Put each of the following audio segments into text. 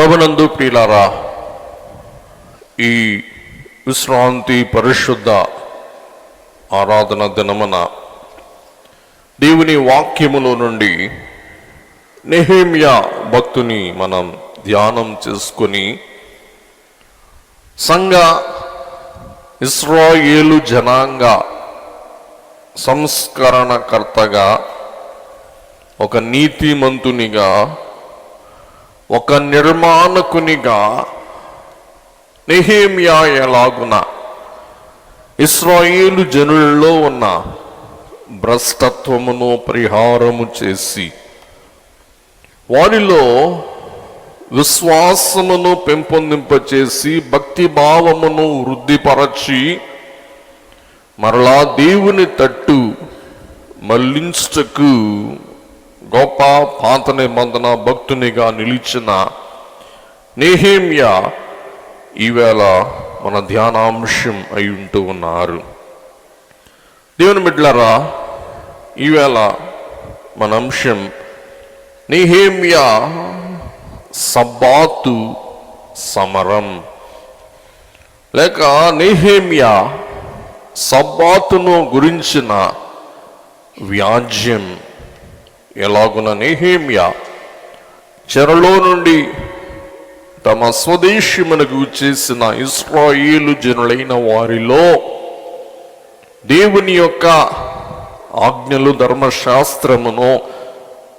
ప్రభునందు ప్రియులారా ఈ విశ్రాంతి పరిశుద్ధ ఆరాధన దినమన దేవుని వాక్యములో నుండి నెహేమియా భక్తుని మనం ధ్యానం చేసుకొని సంఘ ఇస్రాయేలు జనాంగ సంస్కరణకర్తగా ఒక నీతిమంతునిగా ఒక నిర్మాణకునిగా నెహేమియా ఎలాగున? ఇస్రాయేలు జనులలో ఉన్న భ్రష్టత్వమును పరిహారము చేసి వారిలో విశ్వాసమును పెంపొందింపచేసి భక్తి భావమును వృద్ధిపరచి మరలా దేవుని తట్టు మళ్ళించుటకు గొప్ప పాత నిబంధన భక్తునిగా నిలిచిన నేహేమియా ఈవేళ మన ధ్యానాంశం అయి ఉంటూ ఉన్నారు. దేవుని బిడ్లరా ఈవేళ మన అంశం నిహేమియా సబ్బాతు సమరం. లేక నిహేమియా సబ్బాతును గురించిన వ్యాజ్యం ఎలాగున నెహేమియా? చెరలో నుండి తమ స్వదేశమునకు చేసిన ఇస్రాయిలు జనులైన వారిలో దేవుని యొక్క ఆజ్ఞలు ధర్మశాస్త్రమును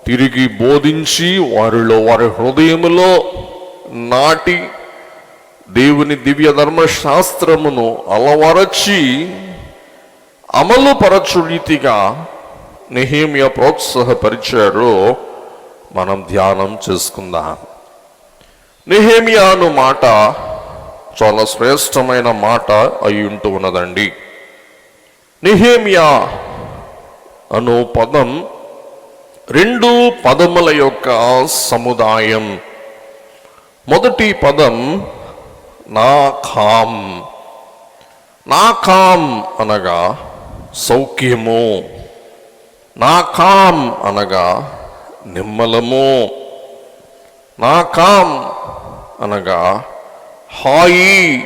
తిరిగి బోధించి వారిలో వారి హృదయములో నాటి దేవుని దివ్య ధర్మశాస్త్రమును అలవరచి అమలు పరచు రీతిగా నెహేమియా ప్రోత్సాహపరిచారో మనం ధ్యానం చేసుకుందాం. నెహేమియాను మాట చాలా శ్రేష్టమైన మాట అయి ఉంటూ ఉన్నదండి. నిహేమియా అను పదం రెండు పదముల యొక్క సముదాయం. మొదటి పదం నా ఖాం నా ఖాం అనగా సౌఖ్యము. నా కామ్ అనగా నిమ్మలము. నా కామ్ అనగా హాయి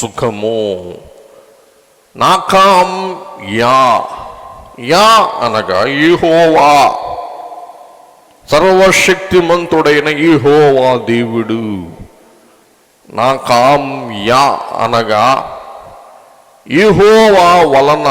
సుఖము. నా కామ్ యా. యా అనగా ఈహోవా సర్వశక్తిమంతుడైన ఈహోవా దేవుడు. నా కామ్ యా అనగా ఈహోవా వలన